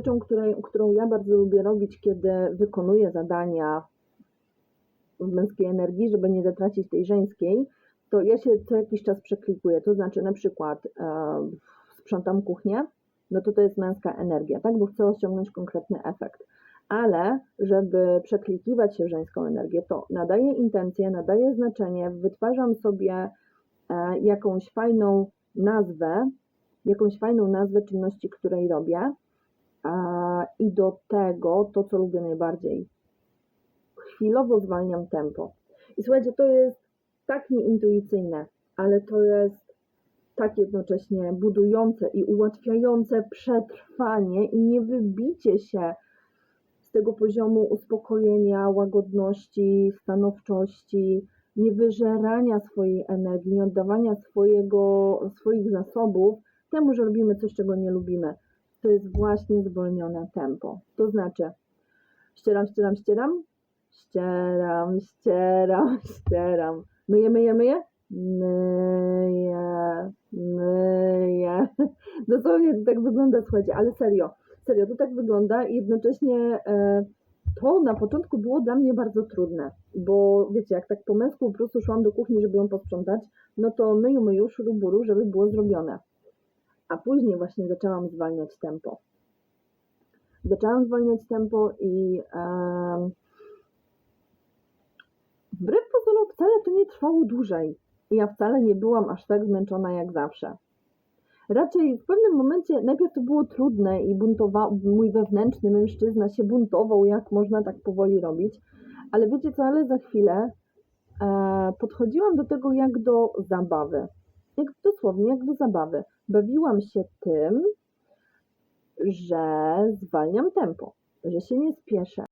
rzeczą, której, którą ja bardzo lubię robić, kiedy wykonuję zadania w męskiej energii, żeby nie zatracić tej żeńskiej, to ja się co jakiś czas przeklikuję. To znaczy na przykład e, sprzątam kuchnię, no to to jest męska energia, tak? Bo chcę osiągnąć konkretny efekt. Ale żeby przeklikiwać się w żeńską energię, to nadaję intencję, nadaję znaczenie, wytwarzam sobie e, jakąś fajną nazwę, jakąś fajną nazwę czynności, której robię. E, I do tego to, co lubię najbardziej, chwilowo zwalniam tempo. I słuchajcie, to jest tak nieintuicyjne, ale to jest tak jednocześnie budujące i ułatwiające przetrwanie i nie wybicie się z tego poziomu uspokojenia, łagodności, stanowczości, nie wyżerania swojej energii, nie oddawania swojego, swoich zasobów temu, że robimy coś, czego nie lubimy. To jest właśnie zwolnione tempo. To znaczy, ścieram, ścieram, ścieram, ścieram, ścieram, ścieram. Myję, myję, myję? Myję, myję. Dosłownie to tak wygląda, słuchajcie, ale serio, serio, to tak wygląda i jednocześnie e, to na początku było dla mnie bardzo trudne, bo wiecie, jak tak po męsku po prostu szłam do kuchni, żeby ją posprzątać, no to myju, myju, szuruburu, żeby było zrobione. A później właśnie zaczęłam zwalniać tempo. Zaczęłam zwalniać tempo i em, wbrew pozorom wcale to nie trwało dłużej. Ja wcale nie byłam aż tak zmęczona jak zawsze. Raczej w pewnym momencie najpierw to było trudne i buntował, mój wewnętrzny mężczyzna się buntował, jak można tak powoli robić. Ale wiecie co, ale za chwilę e, podchodziłam do tego jak do zabawy. Jak dosłownie jak do zabawy. Bawiłam się tym, że zwalniam tempo, że się nie spieszę,